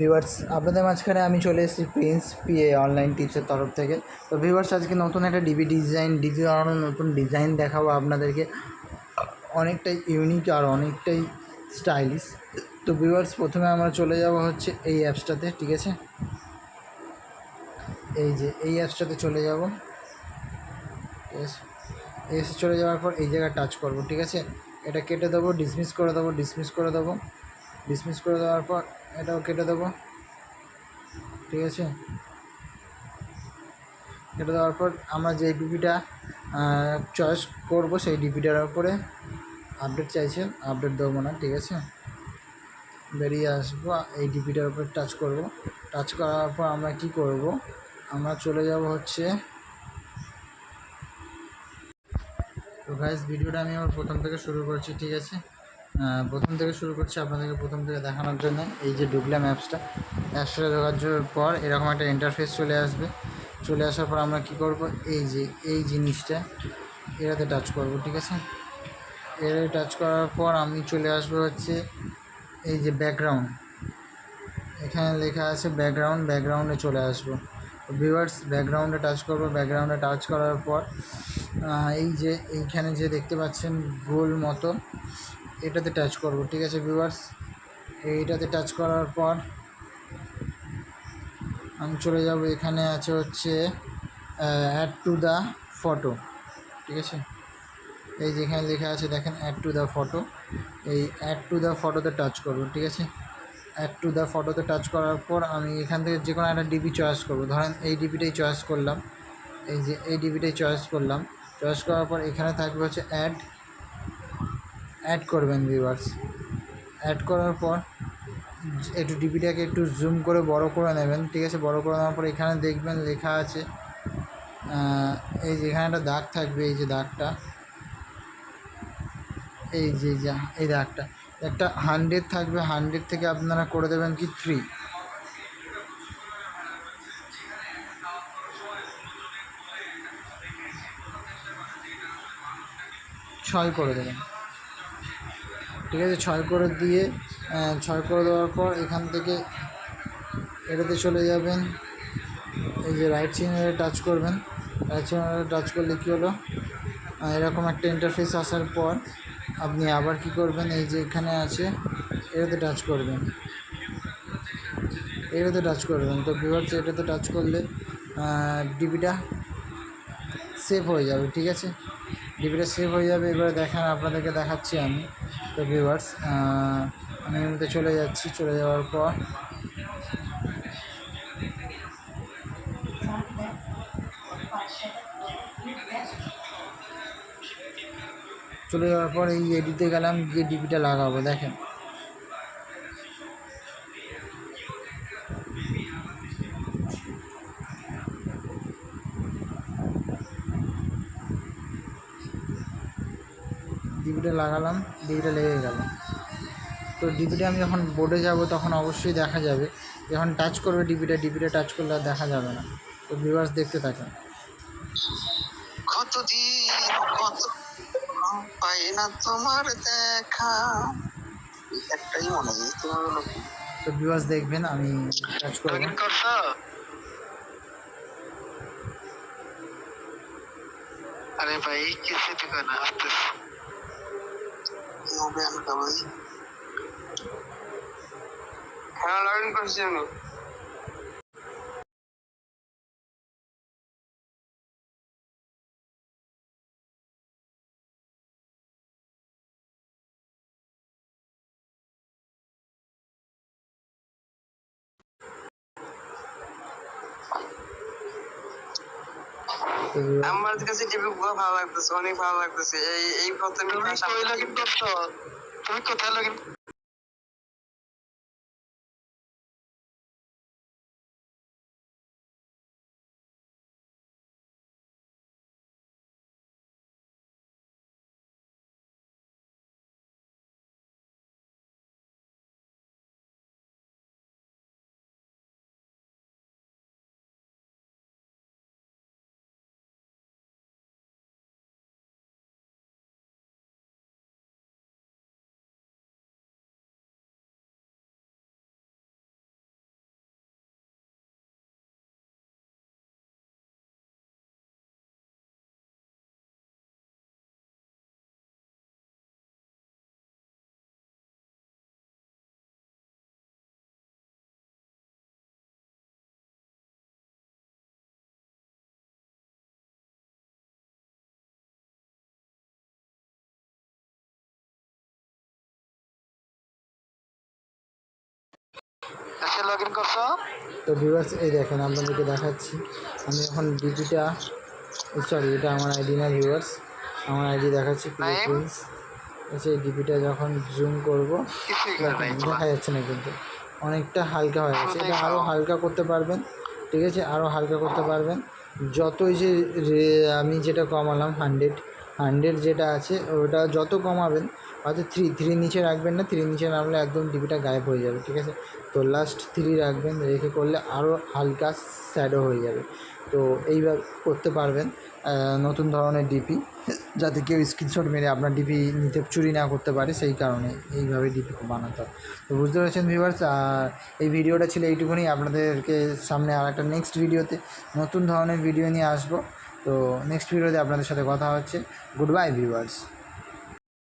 Viewers, আপনাদের মাঝখানে আমি চলে এসেছি প্রিন্স পিএ অনলাইন টিপসের তরফ থেকে। তো ভিউয়ার্স, আজকে নতুন একটা ডিবি ডিজাইন ডিবি বানানোর নতুন ডিজাইন দেখাবো আপনাদেরকে। অনেকটাই ইউনিক আর অনেকটাই স্টাইলিশ তো ভিউয়ার্স, প্রথমে আমরা চলে যাব হচ্ছে এই অ্যাপসটাতে ঠিক আছে? এই যে, এই অ্যাপসটাতে চলে যাব। ঠিক আছে? অ্যাপসে চলে যাওয়ার পর এই জায়গায় টাচ করব, ঠিক আছে? এটা কেটে দেবো ডিসমিস করে দেবো ডিসমিস করে দেবো। ডিসমিস করে দেওয়ার পর এটাও কেটে দেবো। ঠিক আছে? কেটে দেওয়ার পর আমরা যে ডিপিটা চয়েস করব সেই ডিপিটার উপরে আপডেট চাইছেন আপডেট দেবো না, ঠিক আছে? বেরিয়ে আসব, এই ডিপিটার উপরে টাচ করব। টাচ করার পর আমরা কি করব? আমরা চলে যাব হচ্ছে তো গাইজ ভিডিওটা আমি আমার প্রথম থেকে শুরু করছি, ঠিক আছে? প্রথম থেকে শুরু করছি আপনাদেরকে প্রথম থেকে দেখানোর জন্য। এই যে ঢুকলাম অ্যাপসটা অ্যাপসটা জ- পর এরকম একটা ইন্টারফেস চলে আসবে। চলে আসার পর আমরা কি করব? এই যে, এই জিনিসটা এটাতে টাচ করব, ঠিক আছে? এটাতে টাচ করার পর আমি চলে আসব হচ্ছে এই যে ব্যাকগ্রাউন্ড এখানে লেখা আছে ব্যাকগ্রাউন্ড ব্যাকগ্রাউন্ডে চলে আসব। ভিউয়ার্স ব্যাকগ্রাউন্ডে টাচ করব ব্যাকগ্রাউন্ডে টাচ করার পর এই যে, এইখানে যে দেখতে পাচ্ছেন গোল মতো এটাতে টাচ করব, ঠিক আছে ভিউয়ার্স এইটাতে টাচ করার পর আমি চলে যাব, এখানে আছে হচ্ছে অ্যাড টু দ্য ফটো ঠিক আছে? এই যেখানে লেখা আছে, দেখেন অ্যাড টু দ্য ফটো এই অ্যাড টু দ্য ফটোতে টাচ করব, ঠিক আছে? অ্যাড টু দ্য ফটোতে টাচ করার পর আমি এখান থেকে যে কোনো একটা ডিপি চয়েস করব, ধরেন এই ডিপিটাই চয়েস করলাম, এই যে এই ডিপিটাই চয়েস করলাম চয়েস করার পর এখানে থাকবে হচ্ছে অ্যাড অ্যাড করবেন ভিউয়ার্স অ্যাড করার পর একটু ডিপিটাকে একটু জুম করে বড় করে নেবেন। ঠিক আছে, বড় করে নেওয়ার পর এখানে দেখবেন লেখা আছে এই যে এখানে একটা দাগ থাকবে, এই যে দাগটা। এই যে যা, এই দাগটা। একটা হান্ড্রেড থাকবে হান্ড্রেড থেকে আপনারা করে দেবেন কি থ্রি ছয় করে দেবেন। ঠিক আছে, ছয় করে দিয়ে ছয় করে দেওয়ার পর এখান থেকে এটাতে চলে যাবেন। এই যে রাইট সিগনালে টাচ করবেন। রাইট সিগনালে টাচ করলে কী হলো? এরকম একটা ইন্টারফেস আসার পর আপনি আবার কি করবেন? এই যে এখানে আছে এটাতে টাচ করবেন। এটাতে টাচ করবেন। তো ভিউয়ার্স এটাতে টাচ করলে ডিবিটা সেভ হয়ে যাবে, ঠিক আছে? ডিবিটা সেভ হয়ে যাবে। এবারে দেখেন, আপনাদেরকে দেখাচ্ছি আমি। তো ভিউয়ার্স আমি এমনিতে চলে যাচ্ছি, চলে যাওয়ার পর। চলে যাওয়ার পর এই এডিতে গেলাম, গিয়ে ডিপিটা লাগাবো, দেখেন। ডিপিটা লাগালাম ডিপিটা লেগে গেল। তো ডিপিটা আমি যখন বোর্ডে যাব তখন অবশ্যই দেখা যাবে। যখন টাচ করবে ডিপিটা ডিপিটা টাচ করলে আর দেখা যাবে না। তো ভিউয়ার্স দেখতে থাকেন। কতদিন কত পাই না তোমার দেখা? একটাই মনে হয় তোমার হলো তো ভিউয়ার্স দেখবেন আমি টাচ করব আরে ভাই ঠিকানা আসতেছে। হবে আমি ভাই হ্যাঁ লগইন করছি আমি আমার কাছে টিভি পুরো ভালো লাগতেছে অনেক ভালো লাগতেছে। এই এই প্রথমে তুমি লগইন করছ? তুমি কোথায় লগইন এসে লগ ইন করছ? তো ভিউয়ার্স এই দেখেন আপনাদেরকে দেখাচ্ছি। আমি এখন ডিপিটা সরি এটা আমার আইডি না ভিউয়ার্স আমার আইডি দেখাচ্ছি? প্রিন্স এই ডিপিটা যখন জুম করব দেখা যাচ্ছে না কিন্তু। অনেকটা হালকা হয়ে গেছে। এটা আরও হালকা করতে পারবেন ঠিক আছে? আরও হালকা করতে পারবেন। যতই যে আমি যেটা কমালাম হান্ড্রেড হান্ড্রেড যেটা আছে, ওটা যত কমাবেন, হয়তো থ্রি থ্রি নিচে রাখবেন না থ্রি নিচে নামলে একদম ডিপিটা গায়েব হয়ে যাবে, ঠিক আছে? তো লাস্ট থ্রি রাখবেন, রেখে করলে আরও হালকা স্যাডো হয়ে যাবে। তো এইভাবে করতে পারবেন নতুন ধরনের ডিপি যাতে কেউ স্ক্রিনশট মেরে আপনার ডিপি নিতে চুরি না করতে পারে, সেই কারণে এইভাবে ডিপি বানাতে হয়। তো বুঝতে পেরেছেন ভিউয়ার্স এই ভিডিওটা ছিল এইটুকুনি, আপনাদেরকে সামনে আর একটা নেক্সট ভিডিওতে নতুন ধরনের ভিডিও নিয়ে আসব। তো নেক্সট ভিডিওতে আপনাদের সাথে কথা হচ্ছে। Good bye viewers